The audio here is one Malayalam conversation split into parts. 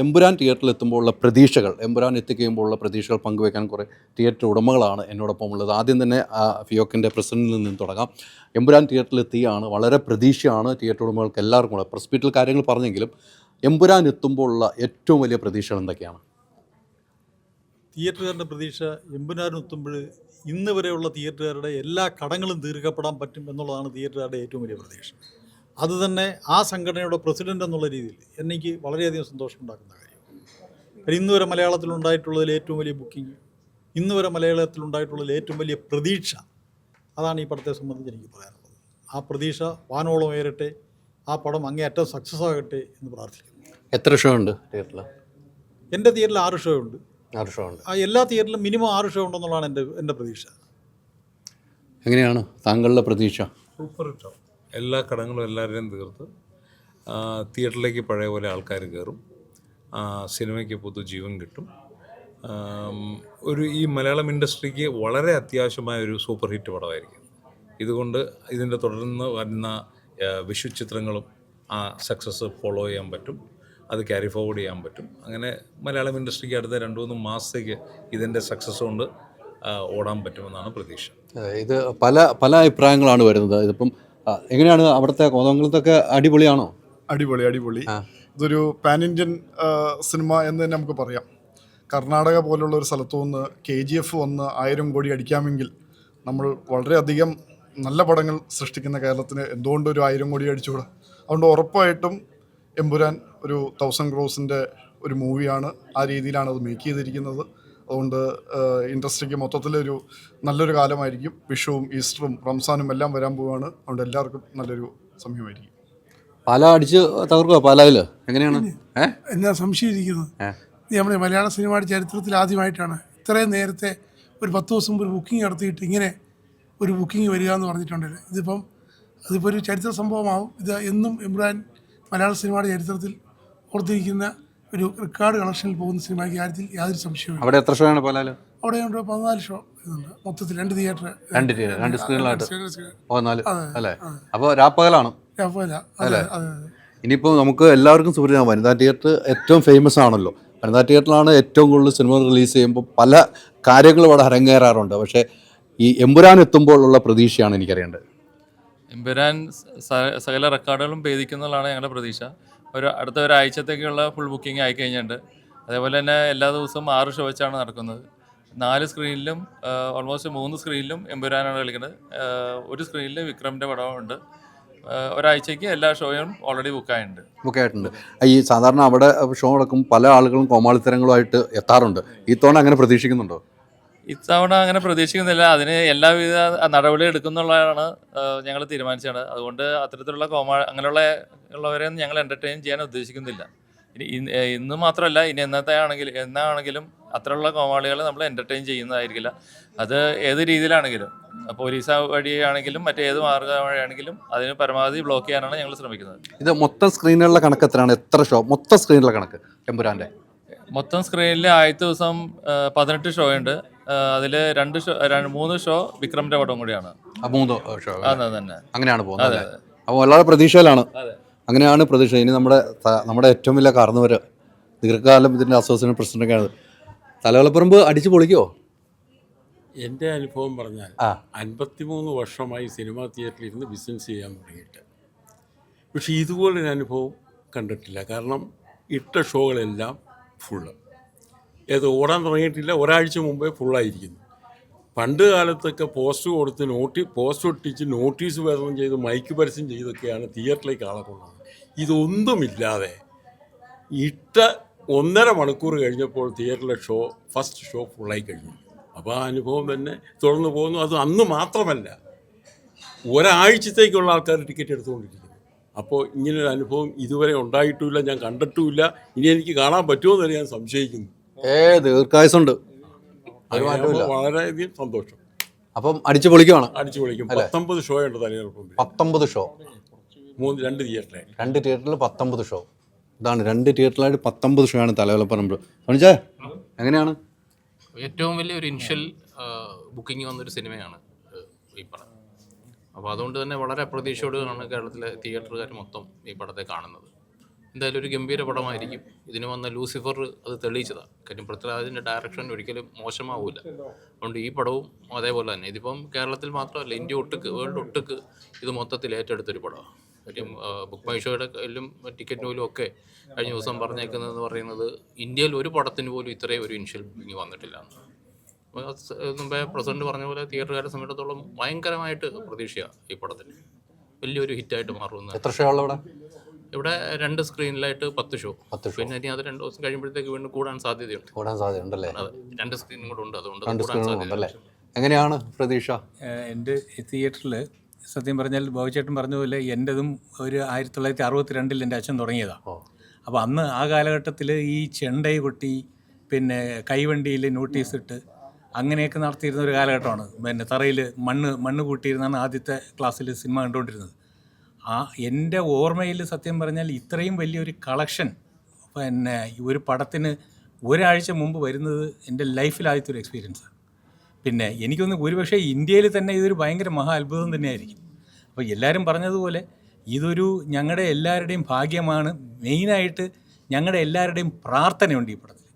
എമ്പുരാൻ തിയേറ്ററിൽ എത്തുമ്പോഴുള്ള പ്രതീക്ഷകൾ എമ്പുരാൻ എത്തിക്കുമ്പോഴുള്ള പ്രതീക്ഷകൾ പങ്കുവെക്കാൻ കുറേ തിയേറ്റർ ഉടമകളാണ് എന്നോടൊപ്പം ഉള്ളത്. ആദ്യം തന്നെ ഫിയോക്കിന്റെ പ്രസിഡന്റിൽ നിന്ന് തുടങ്ങാം. എമ്പുരാൻ തിയേറ്ററിൽ എത്തിയാണ് വളരെ പ്രതീക്ഷയാണ് തിയേറ്റർ ഉടമകൾക്ക് എല്ലാവർക്കും കൂടെ പ്രസ് മീറ്റിൽ കാര്യങ്ങൾ പറഞ്ഞെങ്കിലും എമ്പുരാൻ എത്തുമ്പോഴുള്ള ഏറ്റവും വലിയ പ്രതീക്ഷകൾ എന്തൊക്കെയാണ്? തിയേറ്ററുകാരുടെ പ്രതീക്ഷ എമ്പുരാനെത്തുമ്പോൾ ഇന്ന് വരെയുള്ള തിയേറ്ററുകാരുടെ എല്ലാ കടങ്ങളും തീർക്കപ്പെടാൻ പറ്റും എന്നുള്ളതാണ് തിയേറ്ററുകാരുടെ ഏറ്റവും വലിയ പ്രതീക്ഷ. അത് തന്നെ ആ സംഘടനയുടെ പ്രസിഡന്റ് എന്നുള്ള രീതിയിൽ എനിക്ക് വളരെയധികം സന്തോഷമുണ്ടാക്കുന്ന കാര്യമാണ് കാര്യം ഇന്ന് വരെ മലയാളത്തിലുണ്ടായിട്ടുള്ളതിൽ ഏറ്റവും വലിയ ബുക്കിംഗ് ഇന്ന് വരെ മലയാളത്തിലുണ്ടായിട്ടുള്ളതിൽ ഏറ്റവും വലിയ പ്രതീക്ഷ അതാണ് ഈ പടത്തെ സംബന്ധിച്ച് എനിക്ക് പറയാനുള്ളത്. ആ പ്രതീക്ഷ വാനോളം ഉയരട്ടെ ആ പടം അങ്ങേയറ്റം സക്സസ് ആകട്ടെ എന്ന് പ്രാർത്ഥിക്കുന്നു. എത്ര ഷോ ഉണ്ട് തിയേറ്ററിൽ എന്റെ തിയേറ്ററിൽ ആറ് ഷോ ഉണ്ട്. ആറ് ഷോ ഉണ്ട്. ആ എല്ലാ തിയേറ്ററിലും മിനിമം ആറ് ഷോ ഉണ്ടെന്നുള്ളതാണ് എന്റെ എന്റെ പ്രതീക്ഷ. എങ്ങനെയാണ് താങ്കളുടെ പ്രതീക്ഷ? സൂപ്പർ ഹിറ്റാവും എല്ലാ കടങ്ങളും എല്ലാവരെയും തീർത്ത് തിയേറ്ററിലേക്ക് പഴയ പോലെ ആൾക്കാർ കയറും സിനിമയ്ക്ക് സിനിമയ്ക്ക് പുതുജീവൻ കിട്ടും. ഒരു ഈ മലയാളം ഇൻഡസ്ട്രിക്ക് വളരെ അത്യാവശ്യമായ ഒരു സൂപ്പർ ഹിറ്റ് പടമായിരിക്കും. ഇതുകൊണ്ട് ഇതിന്റെ തുടർന്ന് വരുന്ന വിഷു ചിത്രങ്ങളും ആ സക്സസ് ഫോളോ ചെയ്യാൻ പറ്റും. അത് ക്യാരി ഫോർവേഡ് ചെയ്യാൻ പറ്റും. അങ്ങനെ മലയാളം ഇൻഡസ്ട്രിക്ക് അടുത്ത രണ്ട് മൂന്ന് മാസത്തേക്ക് ഇതിന്റെ സക്സസ് കൊണ്ട് ഓടാൻ പറ്റുമെന്നാണ് പ്രതീക്ഷ. ഇത് പല പല അഭിപ്രായങ്ങളാണ് വരുന്നത്. ഇതിപ്പം എങ്ങനെയാണ് അവിടുത്തെ കോതമംഗലത്തൊക്കെ അടിപൊളിയാണോ? അടിപൊളി അടിപൊളി. ഇതൊരു പാൻ ഇന്ത്യൻ സിനിമ എന്ന് തന്നെ നമുക്ക് പറയാം. കർണാടക പോലുള്ള ഒരു സ്ഥലത്തു നിന്ന് കെ ജി എഫ് വന്ന് ആയിരം കോടി അടിക്കാമെങ്കിൽ നമ്മൾ വളരെയധികം നല്ല പടങ്ങൾ സൃഷ്ടിക്കുന്ന കേരളത്തിന് എന്തുകൊണ്ട് ഒരു ആയിരം കോടി അടിച്ചുകൂടാ? അതുകൊണ്ട് ഉറപ്പായിട്ടും എമ്പുരാൻ ഒരു തൗസൻഡ് ക്രോസിന്റെ ഒരു മൂവിയാണ് ആ രീതിയിലാണ് അത് മേക്ക് ചെയ്തിരിക്കുന്നത്. അതുകൊണ്ട് ഇൻഡസ്ട്രിക്ക് മൊത്തത്തിലൊരു നല്ലൊരു കാലമായിരിക്കും. വിഷുവും ഈസ്റ്ററും റംസാനും എല്ലാം വരാൻ പോവുകയാണ് അതുകൊണ്ട് എല്ലാവർക്കും നല്ലൊരു സമയമായിരിക്കും. പാല അടിച്ച് തകർക്കുക പാലായിൽ എങ്ങനെയാണ്? എന്നാ സംശയിച്ചിരിക്കുന്നത് ഇത് നമ്മുടെ മലയാള സിനിമയുടെ ചരിത്രത്തിൽ ആദ്യമായിട്ടാണ് ഇത്രയും നേരത്തെ ഒരു പത്ത് ദിവസം മുമ്പ് ഒരു ബുക്കിംഗ് നടത്തിയിട്ട് ഇങ്ങനെ ഒരു ബുക്കിംഗ് വരിക എന്ന് പറഞ്ഞിട്ടുണ്ടല്ലോ ഇതിപ്പം അതിപ്പോൾ ഒരു ചരിത്ര സംഭവമാവും. ഇത് എന്നും ഇമ്രാൻ മലയാള സിനിമയുടെ ചരിത്രത്തിൽ ഓർത്തിരിക്കുന്ന ഒരു റെക്കോർഡ് കളക്ഷനിൽ പോകുന്ന സിനിമയ്ക്ക് കാര്യത്തിൽ യാതൊരു സംശയവും അവിടെ എത്ര ഷോ ആണ് പോലാലോ അവിടെ ഉണ്ട് പതിനാല് ഷോ ഇതുണ്ട്. മൊത്തത്തിൽ രണ്ട് തിയേറ്റർ രണ്ട് തിയേറ്റർ, രണ്ട് സ്ക്രീനിലായിട്ട് പതിനാല് അല്ലേ? അപ്പോൾ രാപ്പകലാണ്. അതെ ഇനിയിപ്പോൾ നമുക്ക് എല്ലാവർക്കും സുപരിചിതം വനിതാ തിയേറ്റർ ഏറ്റവും ഫേമസ് ആണല്ലോ. വനിതാ തിയേറ്ററിലാണ് ഏറ്റവും കൂടുതൽ സിനിമ റിലീസ് ചെയ്യുമ്പോൾ പല കാര്യങ്ങളും അവിടെ അരങ്ങേറാറുണ്ട്. പക്ഷേ ഈ എമ്പുരാൻ എത്തുമ്പോഴുള്ള പ്രതീക്ഷയാണ് എനിക്കറിയേണ്ടത്. എമ്പുരാൻ സകല റെക്കോർഡുകളും ഭേദിക്കുന്നതാണ് ഞങ്ങളുടെ പ്രതീക്ഷ. ഒരു അടുത്ത ഒരാഴ്ചത്തേക്കുള്ള ഫുൾ ബുക്കിംഗ് ആയി കഴിഞ്ഞിട്ടുണ്ട്. അതേപോലെ തന്നെ എല്ലാ ദിവസവും ആറ് ഷോ വെച്ചാണ് നടക്കുന്നത്. നാല് സ്ക്രീനിലും ഓൾമോസ്റ്റ് മൂന്ന് സ്ക്രീനിലും എമ്പുരാനാണ് കളിക്കുന്നത്. ഒരു സ്ക്രീനിൽ വിക്രമിന്റെ പടമുണ്ട് ഒരാഴ്ചയ്ക്ക് എല്ലാ ഷോയും ഓൾറെഡി ബുക്കായിട്ടുണ്ട് ബുക്കായിട്ടുണ്ട് ആയിട്ടുണ്ട്. ഈ സാധാരണ അവിടെ ഷോ നടക്കും പല ആളുകളും കോമാളിത്തരങ്ങളുമായിട്ട് എത്താറുണ്ട്. ഈ തവണ അങ്ങനെ പ്രതീക്ഷിക്കുന്നുണ്ടോ? ഇത്തവണ അങ്ങനെ പ്രതീക്ഷിക്കുന്നില്ല. അതിന് എല്ലാവിധ നടപടി എടുക്കുന്നുള്ളതാണ് ഞങ്ങൾ തീരുമാനിച്ചത്. അതുകൊണ്ട് അത്തരത്തിലുള്ള കോമാ അങ്ങനെയുള്ള ഉള്ളവരെ ഞങ്ങൾ എന്റർടൈൻ ചെയ്യാൻ ഉദ്ദേശിക്കുന്നില്ല. ഇനി ഇന്ന് മാത്രമല്ല ഇനി എന്നത്തെ ആണെങ്കിൽ എന്നാണെങ്കിലും അത്രയുള്ള കോമാളികളെ നമ്മൾ എന്റർടൈൻ ചെയ്യുന്നതായിരിക്കില്ല. അത് ഏത് രീതിയിലാണെങ്കിലും പോലീസ് വഴിയാണെങ്കിലും മറ്റേത് മാർഗം വഴിയാണെങ്കിലും അതിന് പരമാവധി ബ്ലോക്ക് ചെയ്യാനാണ് ഞങ്ങൾ ശ്രമിക്കുന്നത്. ഇത് മൊത്തം സ്ക്രീനുകളുടെ കണക്ക് എത്രയാണ്? എത്ര ഷോ മൊത്തം സ്ക്രീനിലുള്ള കണക്ക് എമ്പുരാന്റെ മൊത്തം സ്ക്രീനിൽ ആദ്യത്തെ ദിവസം പതിനെട്ട് ഷോ ഉണ്ട്. അതിൽ രണ്ട് ഷോ രണ്ട് മൂന്ന് ഷോ വിക്രമിന്റെ പടം കൂടിയാണ്. മൂന്ന് ഷോ അതെ തന്നെ അങ്ങനെയാണ് പോകുന്നത് അതെ അപ്പോൾ വളരെ പ്രതീക്ഷയിലാണ്. അങ്ങനെയാണ് പ്രതീക്ഷ. ഇനി നമ്മുടെ നമ്മുടെ ഏറ്റവും വലിയ കാർന്നവർ ദീർഘകാലം ഇതിന്റെ അസോസിയേഷൻ പ്രസിഡന്റൊക്കെയാണ് തലവളപ്പറമ്പ് അടിച്ചു പൊളിക്കോ? എന്റെ അനുഭവം പറഞ്ഞാൽ ആ. അൻപത്തിമൂന്ന് വർഷമായി സിനിമാ തിയേറ്ററിൽ ഇരുന്ന് ബിസിനസ് ചെയ്യാൻ തുടങ്ങിയിട്ട്. പക്ഷേ ഇതുപോലൊരു അനുഭവം കണ്ടിട്ടില്ല. കാരണം ഇട്ട ഷോകളെല്ലാം ഫുള്ള് ഏത് ഓടാൻ തുടങ്ങിയിട്ടില്ല ഒരാഴ്ച മുമ്പേ ഫുള്ളായിരിക്കുന്നു പണ്ട് കാലത്തൊക്കെ പോസ്റ്റ് കൊടുത്ത് നോട്ടി പോസ്റ്റ് ഒട്ടിച്ച് നോട്ടീസ് വിതരണം ചെയ്ത് മൈക്ക് പരസ്യം ചെയ്തൊക്കെയാണ് തിയേറ്ററിലേക്ക് ആളെ കൊണ്ടുവന്നത്. ഇതൊന്നുമില്ലാതെ ഇട്ട ഒന്നര മണിക്കൂർ കഴിഞ്ഞപ്പോൾ തിയേറ്ററിലെ ഷോ ഫസ്റ്റ് ഷോ ഫുള്ളായി കഴിഞ്ഞു. അപ്പോൾ ആ അനുഭവം തന്നെ തുടർന്ന് പോകുന്നു. അത് അന്ന് മാത്രമല്ല ഒരാഴ്ചത്തേക്കുള്ള ആൾക്കാർ ടിക്കറ്റ് എടുത്തുകൊണ്ടിരിക്കുന്നു. അപ്പോൾ ഇങ്ങനൊരു അനുഭവം ഇതുവരെ ഉണ്ടായിട്ടുമില്ല ഞാൻ കണ്ടിട്ടുമില്ല. ഇനി എനിക്ക് കാണാൻ പറ്റുമോ എന്ന് ഞാൻ സംശയിക്കുന്നു. ഏ ദീർഘായുസുണ്ട്. ഒരു മാറ്റമില്ല. വളരെയധികം സന്തോഷം. അപ്പം അടിച്ചു പൊളിക്കുവാണ്. അടിച്ചു പൊളിക്കും. പത്തൊമ്പത് ഷോ ഉണ്ട് പത്തൊമ്പത് ഷോ മൂന്ന് രണ്ട് തിയേറ്ററിൽ രണ്ട് തിയേറ്ററിൽ പത്തൊമ്പത് ഷോ ഇതാണ് രണ്ട് തിയേറ്ററിലായിട്ട് പത്തൊമ്പത് ഷോ ആണ് തലവലപ്പറമ്പ്. കാണിച്ചേ എങ്ങനെയാണ്? ഏറ്റവും വലിയ ഒരു ഇനിഷ്യൽ ബുക്കിംഗ് വന്നൊരു സിനിമയാണ് ഈ പടം. അപ്പോൾ അതുകൊണ്ട് തന്നെ വളരെ പ്രതീക്ഷയോടെയാണ് കേരളത്തിലെ തിയേറ്ററുകാർ മൊത്തം ഈ പടത്തെ കാണുന്നത്. എന്തായാലും ഒരു ഗംഭീര പടമായിരിക്കും. ഇതിന് വന്ന ലൂസിഫർ അത് തെളിയിച്ചതാണ് കാര്യം പൃഥ്വിരാജിന്റെ ഡയറക്ഷൻ ഒരിക്കലും മോശമാവില്ല അതുകൊണ്ട് ഈ പടവും അതേപോലെ തന്നെ. ഇതിപ്പം കേരളത്തിൽ മാത്രമല്ല ഇന്ത്യ ഒട്ടുക്ക് വേൾഡ് ഒട്ടുക്ക് ഇത് മൊത്തത്തിൽ ഏറ്റെടുത്തൊരു പടമാണ് കാര്യം ബുക്ക് മൈഷോയുടെ കയ്യിലും ടിക്കറ്റ് പോലും ഒക്കെ കഴിഞ്ഞ ദിവസം പറഞ്ഞേക്കുന്നതെന്ന് പറയുന്നത് ഇന്ത്യയിൽ ഒരു പടത്തിന് പോലും ഇത്രയും ഒരു ഇൻഷ്യൽ ബുക്കിംഗ് വന്നിട്ടില്ല മുമ്പേ പ്രസിഡന്റ് പറഞ്ഞ പോലെ തിയേറ്ററുകാരെ സംബന്ധിച്ചിടത്തോളം ഭയങ്കരമായിട്ട് പ്രതീക്ഷയാണ് ഈ പടത്തിന്. വലിയൊരു ഹിറ്റായിട്ട് മാറുമെന്ന് എത്ര ഷോ ഇവിടെ രണ്ട് സ്ക്രീനിലായിട്ട് പത്ത് ഷോ പത്ത് ഷോ പിന്നെ ഇനി അത് രണ്ട് ദിവസം കഴിയുമ്പോഴത്തേക്ക് വീണ്ടും കൂടാൻ സാധ്യതയുണ്ട്. കൂടാൻ സാധ്യതയുണ്ടല്ലേ? അതെ. രണ്ട് സ്ക്രീനും കൂടെ ഉണ്ട്. അതുകൊണ്ട് അത് രണ്ട് കൂടാൻ സ്ക്രീനും ഉണ്ടല്ലേ? സാധ്യതയുണ്ട് എങ്ങനെയാണ് പ്രതീക്ഷ? ഏഹ് എന്റെ തിയേറ്ററിൽ സത്യം പറഞ്ഞാൽ ബോബിച്ചേട്ടൻ പറഞ്ഞതുപോലെ പോലെ എന്റെതും ഒരു ആയിരത്തി തൊള്ളായിരത്തി അറുപത്തി രണ്ടിൽ എന്റെ അച്ഛൻ തുടങ്ങിയതാണ് ഓ. അപ്പോൾ അന്ന് ആ കാലഘട്ടത്തിൽ ഈ ചെണ്ടൈ കൊട്ടി പിന്നെ കൈവണ്ടിയിൽ നോട്ടീസ് ഇട്ട് അങ്ങനെയൊക്കെ നടത്തിയിരുന്ന ഒരു കാലഘട്ടമാണ്. പിന്നെ തറയിൽ മണ്ണ് മണ്ണ് കൂട്ടിയിരുന്നാണ് ആദ്യത്തെ ക്ലാസ്സിൽ സിനിമ കണ്ടുകൊണ്ടിരുന്നത്. ആ എന്റെ ഓർമ്മയിൽ സത്യം പറഞ്ഞാൽ ഇത്രയും വലിയൊരു കളക്ഷൻ പിന്നെ ഒരു പടത്തിന് ഒരാഴ്ച മുമ്പ് വരുന്നത് എന്റെ ലൈഫിൽ ആദ്യത്തെ ഒരു എക്സ്പീരിയൻസാണ് പിന്നെ എനിക്കൊന്ന് ഒരുപക്ഷെ ഇന്ത്യയിൽ തന്നെ ഇതൊരു ഭയങ്കര മഹാ അത്ഭുതം തന്നെയായിരിക്കും. അപ്പോൾ എല്ലാവരും പറഞ്ഞതുപോലെ ഇതൊരു ഞങ്ങളുടെ എല്ലാവരുടെയും ഭാഗ്യമാണ്. മെയിനായിട്ട് ഞങ്ങളുടെ എല്ലാവരുടെയും പ്രാർത്ഥനയുണ്ട് ഈ പടത്തിൽ.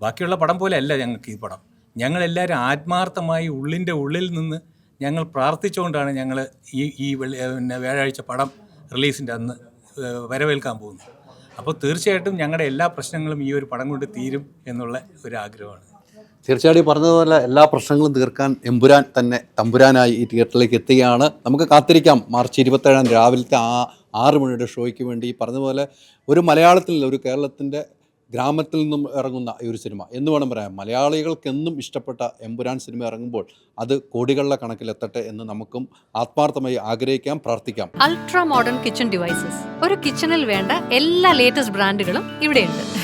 ബാക്കിയുള്ള പടം പോലെ അല്ല ഞങ്ങൾക്ക് ഈ പടം. ഞങ്ങളെല്ലാവരും ആത്മാർത്ഥമായി ഉള്ളിന്റെ ഉള്ളിൽ നിന്ന് ഞങ്ങൾ പ്രാർത്ഥിച്ചുകൊണ്ടാണ് ഞങ്ങൾ ഈ ഈ വെള്ളി- പിന്നെ വ്യാഴാഴ്ച പടം റിലീസിന്റെ അന്ന് വരവേൽക്കാൻ പോകുന്നത്. അപ്പോൾ തീർച്ചയായിട്ടും ഞങ്ങളുടെ എല്ലാ പ്രശ്നങ്ങളും ഈ ഒരു പടം കൊണ്ട് തീരും എന്നുള്ള ഒരു ആഗ്രഹമാണ് തീർച്ചയായിട്ടും പറഞ്ഞതുപോലെ എല്ലാ പ്രശ്നങ്ങളും തീർക്കാൻ എമ്പുരാൻ തന്നെ തമ്പുരാനായി ഈ തിയേറ്ററിലേക്ക് എത്തുകയാണ്. നമുക്ക് കാത്തിരിക്കാം. മാർച്ച് ഇരുപത്തേഴാം രാവിലത്തെ ആ ആറ് മണിയുടെ ഷോയ്ക്ക് വേണ്ടി പറഞ്ഞതുപോലെ ഒരു മലയാളത്തിൽ ഒരു കേരളത്തിന്റെ ഗ്രാമത്തിൽ നിന്നും ഇറങ്ങുന്ന ഈ ഒരു സിനിമ. എന്ന് വേണം പറയാം മലയാളികൾക്കെന്നും ഇഷ്ടപ്പെട്ട എമ്പുരാൻ സിനിമ ഇറങ്ങുമ്പോൾ അത് കോടികളുടെ കണക്കിലെത്തട്ടെ എന്ന് നമുക്കും ആത്മാർത്ഥമായി ആഗ്രഹിക്കാം പ്രാർത്ഥിക്കാം. അൾട്രാ മോഡേൺ കിച്ചൺ ഡിവൈസസ് ഒരു കിച്ചണിൽ വേണ്ട എല്ലാ ലേറ്റസ്റ്റ് ബ്രാൻഡുകളും ഇവിടെയുണ്ട്.